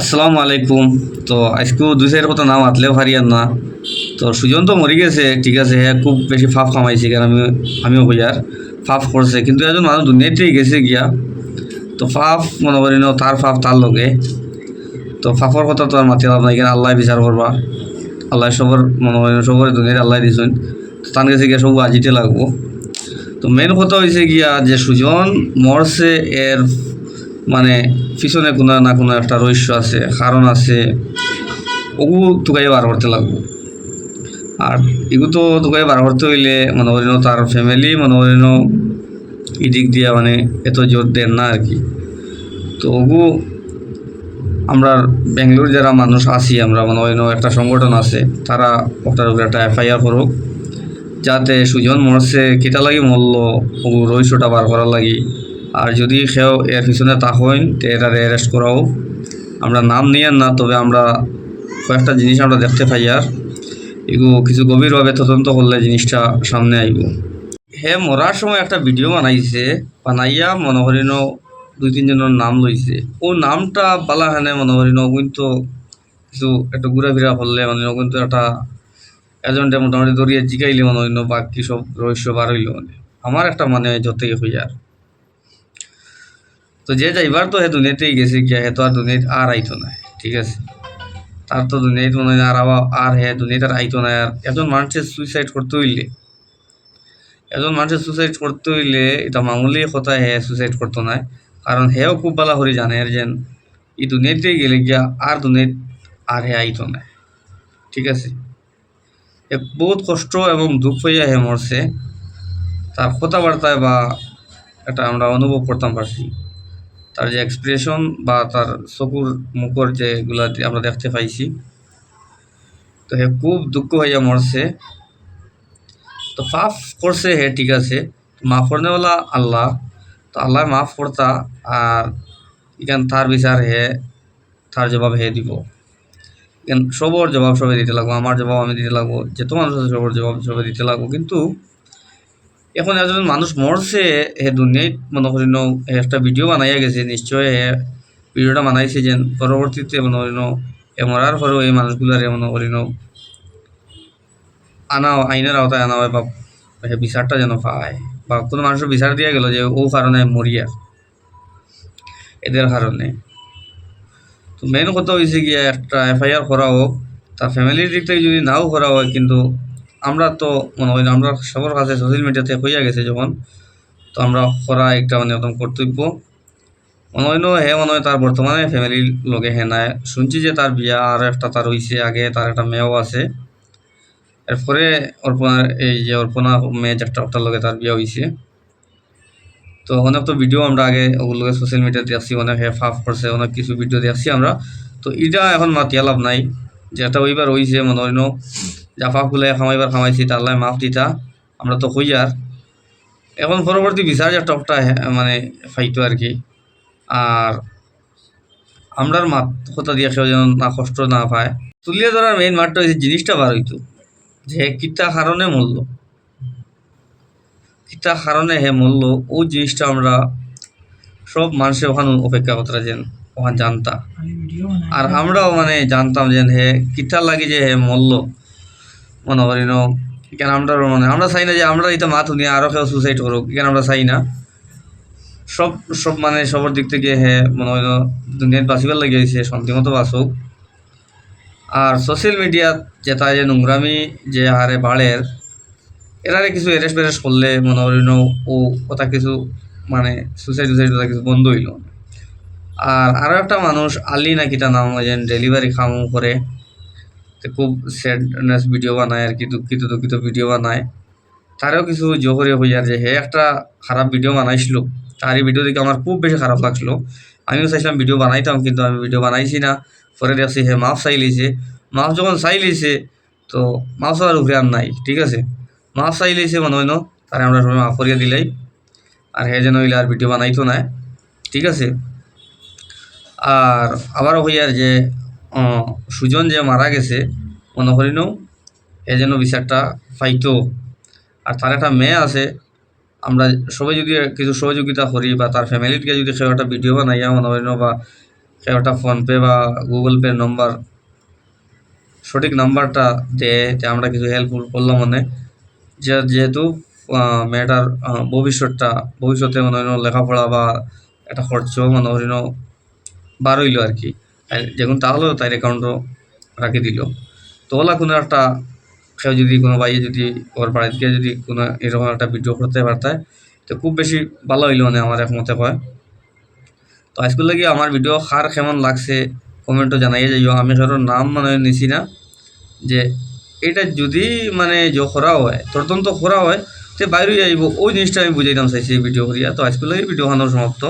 আসসালামু আলাইকুম। তো আজকেও দুই চার কথা নাম আতলেও হারিয়ান না। তো সুজন তো মরি গেছে, ঠিক আছে হ্যাঁ খুব বেশি ফাফ কামাইছে কারণ আমি আমিও হইয়ার ফাফ করছে। কিন্তু একজন মানুষ দুনিয়াতেই গেছে গিয়া। তো ফাফ মনে করি ন, তার ফাফ তার লগে। তো ফাফর কথা তো আর মাতি লাভ নাই কেন? আল্লাহ বিচার করবা। আল্লাহ সবর, মনে করি সবর দুনিয়ার আল্লাহ দিছেন। তো তার কাছে গিয়া সব আজিতে লাগবো। তো মেন কথা হয়েছে গিয়া যে সুজন মরছে, এর মানে পিছনে কোনো না কোনো একটা রহস্য আছে, কারণ আছে, ওগু তোকাই বার করতে লাগবো। আর এগু তো তোকাই বার করতে হইলে মনে করি ন তার ফ্যামিলি মনে করি ন এদিক দিয়া মানে এত জোর দেন না আর কি। তো ওগু, আমরা বেঙ্গলোর যারা মানুষ আছি, আমরা মনে হয় একটা সংগঠন আছে, তারা ওটার উপরে একটা এফআইআর করুক, যাতে সুজন মরছে, কেটা লাগি মরল, ওগু রহস্যটা বার করার লাগি। আর যদি সেও এর পিছনে তা হইন তো এটারে অ্যারেস্ট করাও। আমরা নাম নিয়ে না, তবে আমরা কয়েকটা জিনিস আমরা দেখতে পাই আর। এগুলো কিছু গভীরভাবে তদন্ত করলে জিনিসটা সামনে আইব। হে, মরার সময় একটা ভিডিও বানাইছে। বানাইয়া মনে করি ন দুই তিনজনের নাম লইছে। ও নামটা বালাহানে মনে করি ন কিন্তু কিছু একটু ঘুরা ফিরা করলে মানে কিন্তু একটা এজেন্টে মোটামুটি দরিয়ে জিগাইলে মনে বাকি সব রহস্য বার হইল মানে। আমার একটা মানে যত থেকে হই আর। তো যে যাইবার তো হে দুনিয়াতেই গেছে গিয়া হে তো আর দুনিয়াত আর আইতো না ঠিক আছে? তার তো দুনিয়াত মনে আর আবার আর হে দুনিয়াত আর আইতো না আর একজন মানুষের সুইসাইড করতে হইলে একজন মানুষের সুইসাইড করতে হইলে এটা মামুলি কথা হে সুইসাইড করতো না কারণ হেও খুব ভালো করে জানে আর যেন এই দুনিয়াতেই গেলে গিয়া আর দুনিয়াত আর হে আইতো না ঠিক আছে? এ বহুত কষ্ট এবং দুঃখ হইয়া হে মরছে, তার কথাবার্তায় বা এটা আমরা অনুভব করতাম পারছি। তার যে এক্সপ্রেশন বা তার চকুর মুখর যেগুলা আমরা দেখতে পাইছি। তো হে খুব দুঃখ হইয়া মরছে। তো মাফ করছে হে, ঠিক আছে। মাফ করনেওয়ালা আল্লাহ। তো আল্লাহ মাফ করতা, আর ইখান তার বিচার হে, তার জবাব হে দিব। সবর জবাব সবে দিতে লাগবো, আমার জবাব আমি দিতে লাগবো যে তোমার সবর জবাব সবে দিতে লাগবো। কিন্তু এখন একজন মানুষ মরছে, হে দুনিয়ায়, মনে করি ন একটা ভিডিও বানাইয়া গেছে, নিশ্চয় হে ভিডিওটা বানাইছে যেন পরবর্তীতে মনে করি ন এ মরার পরেও এই মানুষগুলারে মনে করি ন আনা, আইনের আওতায় আনা হয় বা বিচারটা যেন পায়। বা কোনো মানুষের বিচার দিয়া গেল যে ও কারণে মরিয়া, এদের কারণে। তো মেন কথা হয়েছে গিয়ে একটা এফআইআর করা হোক, তার ফ্যামিলির দিক থেকে যদি নাও করা হয়, কিন্তু আমরা তো মনে না, আমরা সবার কাছে সোশ্যাল মিডিয়াতে হইয়া গেছে যখন তো আমরা করা একটা মানে একদম কর্তব্য। মনে হয় হে মনে হয় তার বর্তমানে ফ্যামিলির লগে হে নাই। শুনছি যে তার বিয়া আর একটা তার হইছে আগে তার একটা মেয়েও আছে। এরপরে অর্পণার এই যে অর্পণা মেয়ে একটা ওটার লগে তার বিয়া হইছে। তো অনেক তো ভিডিও আমরা আগে ওগুলোকে সোশ্যাল মিডিয়াতে দেখছি অনেক হে ফাফ করছে অনেক কিছু ভিডিও দেখছি আমরা। তো এটা এখন মাতিয়া লাভ নাই। যেটা ওইবার হইছে মনে হয় জাফা খুলে খামাইবার খামাইছি তাল্লাই মাফ দিতা। আমরা তো হইয়ার এখন পরবর্তী বিচার যে টকটা মানে ফাইতো আর কি। আর আমরার মাত কথা দিয়ে কেউ যেন না কষ্ট না পায়। তুলিয়ে ধরার মেইন মাঠটা হয়েছে জিনিসটা বার হইতো। যে কিতা কারণে মূল্য কিতা কারণে হে মূল্য ও জিনিসটা আমরা সব মানুষের ওখানে অপেক্ষা করতে যেন ওখানে জানতা। আর আমরাও মানে জানতাম যে হে কিতা লাগে যে হে মূল্য মনে করি ন। কেন আমরা মানে আমরা চাই না যে আমরা এটা মাথ নিয়ে আরও কেউ সুসাইড করুক। কেন আমরা চাই না? সব সব মানে সবার দিক থেকে হে, মনে হয় না, দুনিয়াত বাঁচিবার লাগে হয়েছে শান্তিমতো বাঁচুক। আর সোশ্যাল মিডিয়াত যেটা যে নোংরামি যে হারে বাড়ের, এরারে কিছু এরেস্ট বেরেস্ট করলে মনে করি ও কথা কিছু মানে সুসাইড টুসাইড কথা কিছু বন্ধ হইল। আর আরও একটা মানুষ আলি না কিটা নাম ডেলিভারি কামও করে। খুব স্যাডনেস ভিডিও বানায় আর কি, দুঃখিত দুঃখিত ভিডিও বানায়। তারও কিছু জোহরে যায় যে হে একটা খারাপ ভিডিও বানাইছিল তার ভিডিও দেখে আমার খুব বেশি খারাপ লাগছিল। আমিও চাইছিলাম ভিডিও বানাইতাম, কিন্তু আমি ভিডিও বানাইছি না। পরে দেখছি হে মাফ চাই লিছে। মাফ যখন চাই লিছে, তো মাফ চাওয়ার উপরে আর নাই, ঠিক আছে? মাফ চাই লিছে মনে হয় তারে আমরা সবাই মাফ করিয়া দিলাই। আর হে যেন আর ভিডিও বানাইতো না, ঠিক আছে? আর আবারও হইয়ার যে সুজন যে মারা গেছে, মনে করি নও এ যেন বিচারটা পাইতো আর তার একটা মেয়ে আছে, আমরা সবাই যদি কিছু সহযোগিতা করি বা তার ফ্যামিলিকে যদি কেউ একটা ভিডিও বানাইয়া মনে হয় না, বা কেউ একটা ফোনপে বা গুগল পে নম্বর, সঠিক নাম্বারটা দেয় আমরা কিছু হেল্প করলাম মানে। যে যেহেতু মেয়েটার ভবিষ্যৎটা ভবিষ্যতে মনে হয় লেখাপড়া বা একটা খরচ মনে বার হইল আর কি। যখন তাহলেও তাই অ্যাকাউন্টও রাখি দিল। তো ওলা কোনো একটা কেউ যদি কোনো ভাই যদি ওর বাড়িতে যদি কোনো এরকম একটা ভিডিও করতে পারতায় তো খুব বেশি ভালো হইল মানে আমার একমতে কয়। তো আজকে লাগি আমার ভিডিও কার কেমন লাগছে কমেন্টও জানাইয়ে যাইও। আমি কারোর নাম মানে নিছি না। যে এটা যদি মানে যে করা হয়, তদন্ত করা হয়, তে বাইরে যাইব ওই জিনিসটা আমি বুঝাইতাম চাইছি ভিডিও করিয়া। তো আজকে লাগে ভিডিও খানোর সমাপ্ত।